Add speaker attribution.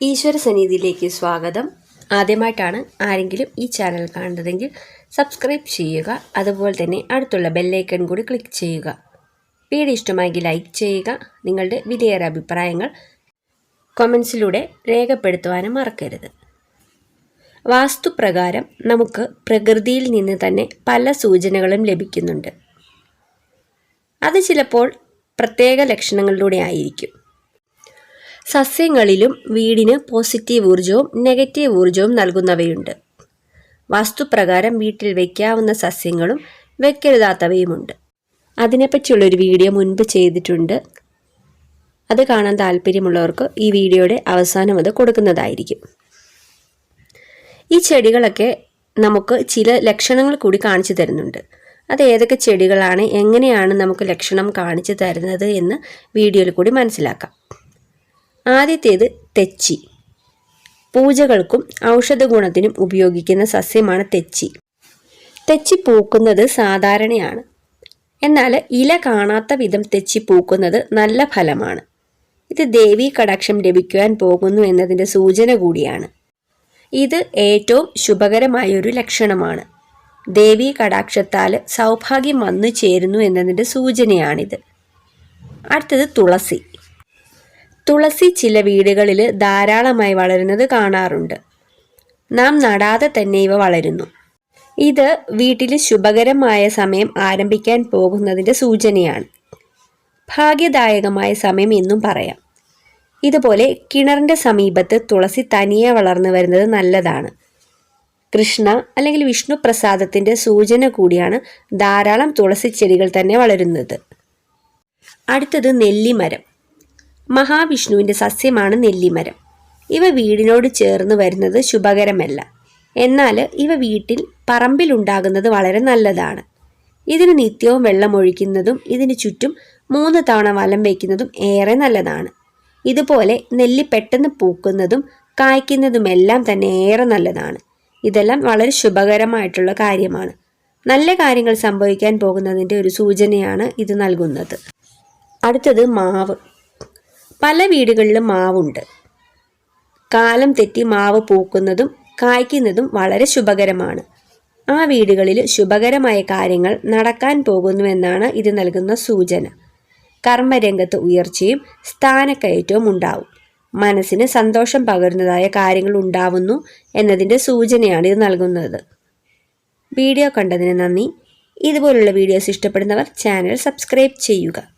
Speaker 1: ഈശ്വര സന്നിധിയിലേക്ക് സ്വാഗതം. ആദ്യമായിട്ടാണ് ആരെങ്കിലും ഈ ചാനൽ കാണുന്നതെങ്കിൽ സബ്സ്ക്രൈബ് ചെയ്യുക. അതുപോലെ തന്നെ അടുത്തുള്ള ബെല്ലൈക്കൺ കൂടി ക്ലിക്ക് ചെയ്യുക. വീഡിയോ ഇഷ്ടമായെങ്കിൽ ലൈക്ക് ചെയ്യുക. നിങ്ങളുടെ വിലയേറെ അഭിപ്രായങ്ങൾ കൊമൻസിലൂടെ രേഖപ്പെടുത്തുവാനും മറക്കരുത്. വാസ്തുപ്രകാരം നമുക്ക് പ്രകൃതിയിൽ നിന്ന് തന്നെ പല സൂചനകളും ലഭിക്കുന്നുണ്ട്. അത് ചിലപ്പോൾ പ്രത്യേക ലക്ഷണങ്ങളിലൂടെ ആയിരിക്കും. സസ്യങ്ങളിലും വീടിന് പോസിറ്റീവ് ഊർജവും നെഗറ്റീവ് ഊർജവും നൽകുന്നവയുണ്ട്. വാസ്തുപ്രകാരം വീട്ടിൽ വയ്ക്കാവുന്ന സസ്യങ്ങളും വെക്കരുതാത്തവയുമുണ്ട്. അതിനെപ്പറ്റിയുള്ളൊരു വീഡിയോ മുൻപ് ചെയ്തിട്ടുണ്ട്. അത് കാണാൻ താല്പര്യമുള്ളവർക്ക് ഈ വീഡിയോയുടെ അവസാനം അത് കൊടുക്കുന്നതായിരിക്കും. ഈ ചെടികളൊക്കെ നമുക്ക് ചില ലക്ഷണങ്ങൾ കൂടി കാണിച്ചു തരുന്നുണ്ട്. അത് ഏതൊക്കെ ചെടികളാണ് എങ്ങനെയാണ് നമുക്ക് ലക്ഷണം കാണിച്ചു തരുന്നത് എന്ന് വീഡിയോയിൽ കൂടി മനസ്സിലാക്കാം. ആദ്യത്തേത് തെച്ചി. പൂജകൾക്കും ഔഷധ ഗുണത്തിനും ഉപയോഗിക്കുന്ന സസ്യമാണ് തെച്ചി. തെച്ചി പൂക്കുന്നത് സാധാരണയാണ്. എന്നാൽ ഇല കാണാത്ത വിധം തെച്ചി പൂക്കുന്നത് നല്ല ഫലമാണ്. ഇത് ദേവീ കടാക്ഷം ലഭിക്കുവാൻ പോകുന്നു എന്നതിന്റെ സൂചന കൂടിയാണ്. ഇത് ഏറ്റവും ശുഭകരമായ ഒരു ലക്ഷണമാണ്. ദേവീ കടാക്ഷത്താൽ സൗഭാഗ്യം വന്നു ചേരുന്നു എന്നതിന്റെ സൂചനയാണിത്. അടുത്തത് തുളസി. തുളസി ചില വീടുകളിൽ ധാരാളമായി വളരുന്നത് കാണാറുണ്ട്. നാം നടാതെ തന്നെ ഇവ വളരുന്നു. ഇത് വീട്ടിൽ ശുഭകരമായ സമയം ആരംഭിക്കാൻ പോകുന്നതിന്റെ സൂചനയാണ്. ഭാഗ്യദായകമായ സമയം എന്നും പറയാം. ഇതുപോലെ കിണറിന്റെ സമീപത്ത് തുളസി തനിയെ വളർന്നു വരുന്നത് നല്ലതാണ്. കൃഷ്ണ അല്ലെങ്കിൽ വിഷ്ണു പ്രസാദത്തിന്റെ സൂചന കൂടിയാണ് ധാരാളം തുളസി ചെടികൾ തന്നെ വളരുന്നത്. അടുത്തത് നെല്ലിമരം. മഹാവിഷ്ണുവിന്റെ സസ്യമാണ് നെല്ലിമരം. ഇവ വീടിനോട് ചേർന്ന് വരുന്നത് ശുഭകരമല്ല. എന്നാൽ ഇവ വീട്ടിൽ പറമ്പിലുണ്ടാകുന്നത് വളരെ നല്ലതാണ്. ഇതിന് നിത്യവും വെള്ളമൊഴിക്കുന്നതും ഇതിന് ചുറ്റും മൂന്ന് തവണ വലം വയ്ക്കുന്നതും ഏറെ നല്ലതാണ്. ഇതുപോലെ നെല്ലി പെട്ടെന്ന് പൂക്കുന്നതും കായ്ക്കുന്നതുമെല്ലാം തന്നെ ഏറെ നല്ലതാണ്. ഇതെല്ലാം വളരെ ശുഭകരമായിട്ടുള്ള കാര്യമാണ്. നല്ല കാര്യങ്ങൾ സംഭവിക്കാൻ പോകുന്നതിന്റെ ഒരു സൂചനയാണ് ഇത് നൽകുന്നത്. അടുത്തത് മാവ്. പല വീടുകളിലും മാവുണ്ട്. കാലം തെറ്റി മാവ് പൂക്കുന്നതും കായ്ക്കുന്നതും വളരെ ശുഭകരമാണ്. ആ വീടുകളിൽ ശുഭകരമായ കാര്യങ്ങൾ നടക്കാൻ പോകുന്നുവെന്നാണ് ഇത് നൽകുന്ന സൂചന. കർമ്മരംഗത്ത് ഉയർച്ചയും സ്ഥാനക്കയറ്റവും ഉണ്ടാവും. മനസ്സിന് സന്തോഷം പകരുന്നതായ കാര്യങ്ങൾ ഉണ്ടാവുന്നു എന്നതിന്റെ സൂചനയാണ് ഇത് നൽകുന്നത്. വീഡിയോ കണ്ടതിന് നന്ദി. ഇതുപോലുള്ള വീഡിയോസ് ഇഷ്ടപ്പെടുന്നവർ ചാനൽ സബ്സ്ക്രൈബ് ചെയ്യുക.